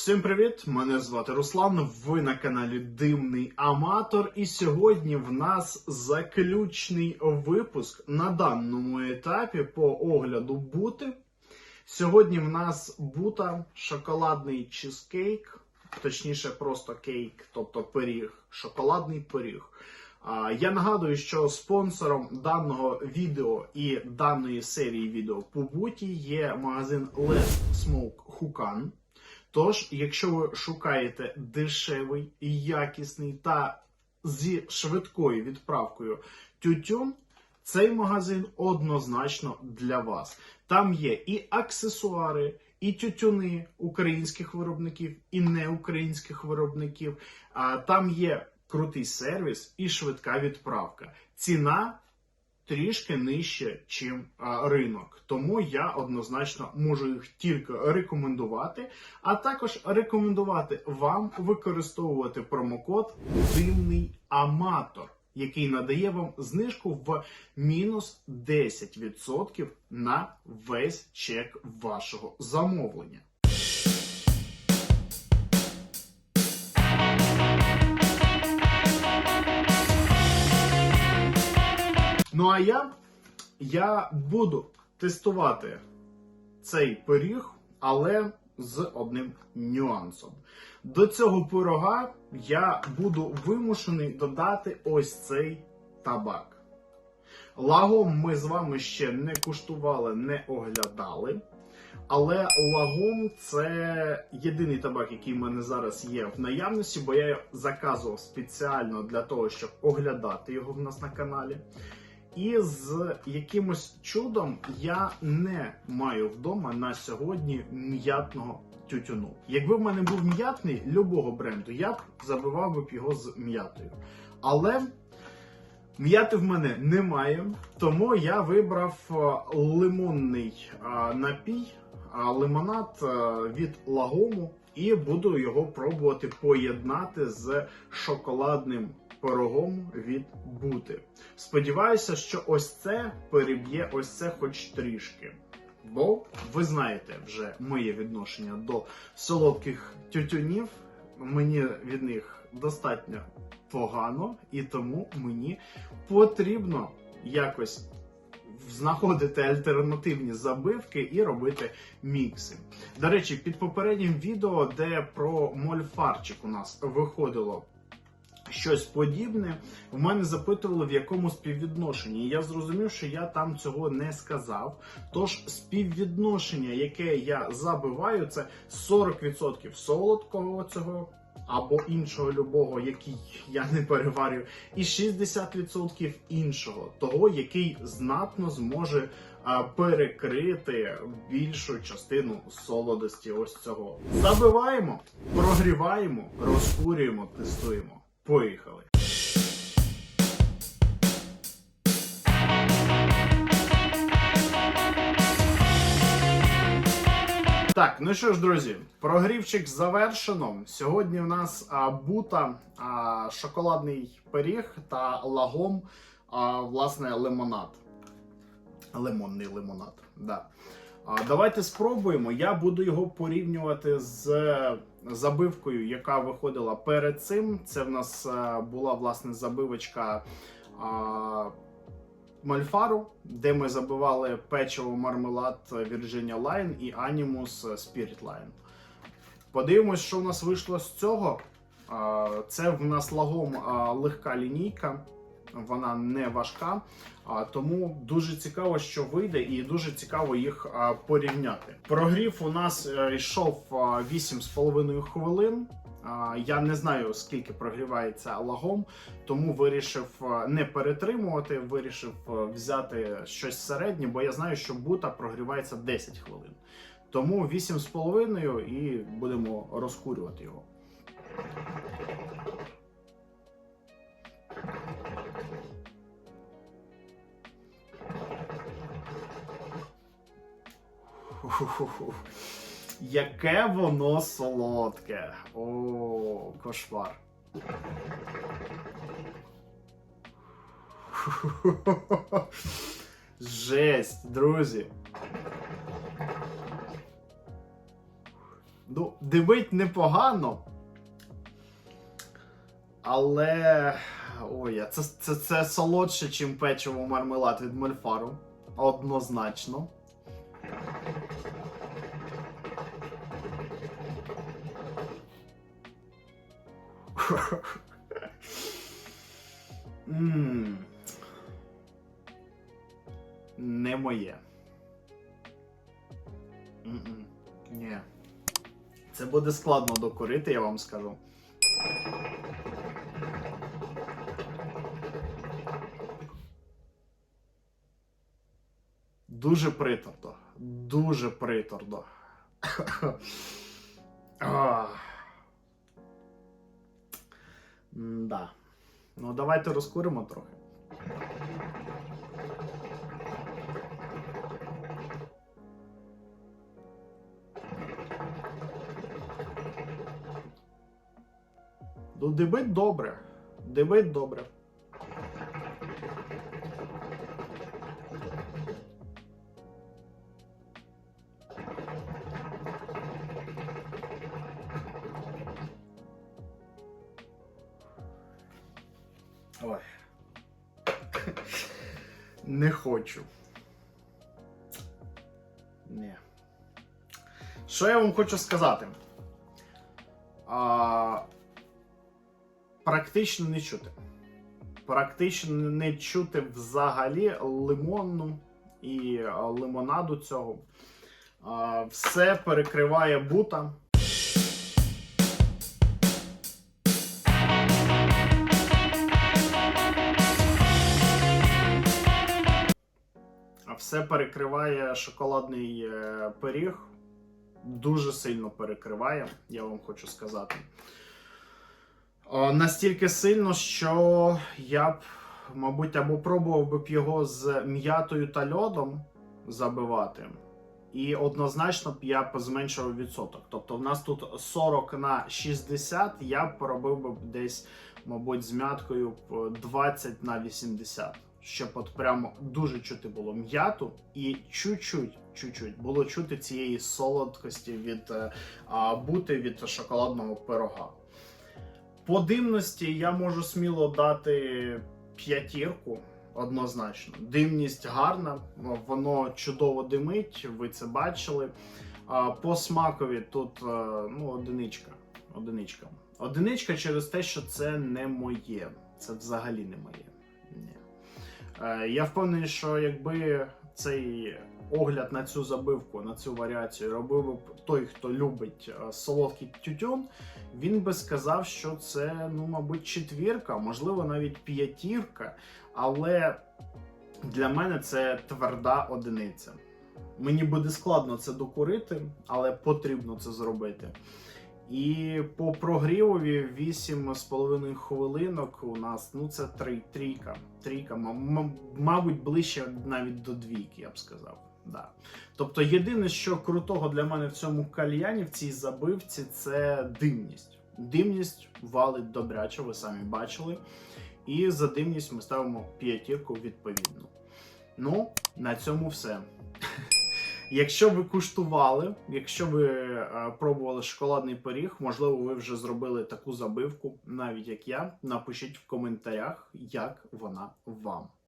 Всім привіт! Мене звати Руслан. Ви на каналі Димний Аматор. І сьогодні в нас заключний випуск на даному етапі по огляду бути. Сьогодні в нас бута шоколадний чизкейк, точніше, просто кейк, тобто пиріг, шоколадний пиріг. Я нагадую, що спонсором даного відео і даної серії відео по буті є магазин Less Smoke Hukan. Тож, якщо ви шукаєте дешевий, якісний та зі швидкою відправкою тютюн, цей магазин однозначно для вас. Там є і аксесуари, і тютюни українських виробників, і неукраїнських виробників. А там є крутий сервіс і швидка відправка. Ціна трішки нижче, чим ринок. Тому я однозначно можу їх тільки рекомендувати, а також рекомендувати вам використовувати промокод Димний Аматор, який надає вам знижку в мінус 10% на весь чек вашого замовлення. Ну а я, я буду тестувати цей пиріг, але з одним нюансом. До цього пирога я буду вимушений додати ось цей табак. Лагом ми з вами ще не куштували, не оглядали. Але лагом це єдиний табак, який в мене зараз є в наявності, бо я його заказував спеціально для того, щоб оглядати його в нас на каналі. І з якимось чудом я не маю вдома на сьогодні м'ятного тютюну. Якби в мене був м'ятний любого бренду, я б забивав би його з м'ятою. Але м'яти в мене немає, тому я вибрав е, лимонний е, напій, е, лимонад від лагому, і буду його пробувати поєднати з шоколадним пирогом від бути. Сподіваюся, що ось це переб'є ось це хоч трішки. Бо ви знаєте вже моє відношення до солодких тютюнів. Мені від них достатньо погано, і тому мені потрібно якось знаходити альтернативні забивки і робити мікси. До речі, під попереднім відео, де про мольфарчик у нас виходило щось подібне, в мене запитували, в якому співвідношенні. Я зрозумів, що я там цього не сказав. Тож співвідношення, яке я забиваю, це 40% солодкого цього. Або іншого любого, який я не переварю, і 60% іншого, того, який знатно зможе перекрити більшу частину солодості ось цього. Забиваємо, прогріваємо, розкурюємо, тестуємо. Поїхали. Так, ну що ж, друзі, прогрівчик завершено. Сьогодні в нас а, бута, а, шоколадний пиріг та лагом, а, власне, лимонад. Лимонний лимонад. Да. Давайте спробуємо. Я буду його порівнювати з забивкою, яка виходила перед цим. Це в нас була власне забивочка. А, Мальфару, де ми забивали печиво мармелад Virginia Line і Animus Spirit Line. Подивимось, що в нас вийшло з цього. Це в нас лагом легка лінійка, вона не важка, тому дуже цікаво, що вийде, і дуже цікаво їх порівняти. Прогрів у нас е, йшов а, 8,5 хвилин. Я не знаю скільки прогрівається лагом, тому вирішив не перетримувати, вирішив взяти щось середнє, бо я знаю, що бута прогрівається 10 хвилин. Тому 8,5 і будемо розкурювати його. Фу-фу-фу. Яке воно солодке. О, кошмар. Жесть, друзі. Ну, дивить непогано. Але. Ой, це, це, це солодше, ніж печиво мармелад від мольфару. Однозначно. Не моє. Ні. Це буде складно докорити, я вам скажу. Дуже приторно. Дуже приторно. Да. Ну, давайте розкуримо трохи. Ну, дебить добре. Дебить добре. Ой. Не хочу. Ні. Що я вам хочу сказати? А, практично не чути. Практично не чути взагалі лимонну і лимонаду цього. А, все перекриває бута. Все перекриває шоколадний е, пиріг. Дуже сильно перекриває, я вам хочу сказати. Настільки сильно, що я б, мабуть, або пробував би б його з м'ятою та льодом забивати. І однозначно б я б зменшував відсоток. Тобто, в нас тут 40 на 60, я б поробив би десь, мабуть, з м'яткою б 20 на 80. Щоб от прямо дуже чути було м'яту і чуть-чуть, чуть-чуть було чути цієї солодкості від е, а, бути від шоколадного пирога. По димності я можу сміло дати п'ятірку. Однозначно, димність гарна, воно чудово димить, ви це бачили. По смакові тут е, ну, одиничка. Одиничка. Одиничка через те, що це не моє. Це взагалі не моє. Е, Я впевнений, що якби цей огляд на цю забивку, на цю варіацію робив би той, хто любить е, солодкий тютюн, він би сказав, що це, ну, мабуть, четвірка, можливо, навіть п'ятірка. Але для мене це тверда одиниця. Мені буде складно це докурити, але потрібно це зробити. І по прогрівові 8,5 хвилинок у нас ну це три, трійка. Трійка, мабуть, ближче навіть до двійки, я б сказав. Да. Тобто, єдине, що крутого для мене в цьому кальяні, в цій забивці, це димність. Димність валить добряче, ви самі бачили. І за димність ми ставимо п'ятірку відповідно. Ну, на цьому все. Якщо ви куштували, якщо ви е, пробували шоколадний пиріг, можливо, ви вже зробили таку забивку, навіть як я. Напишіть в коментарях, як вона вам.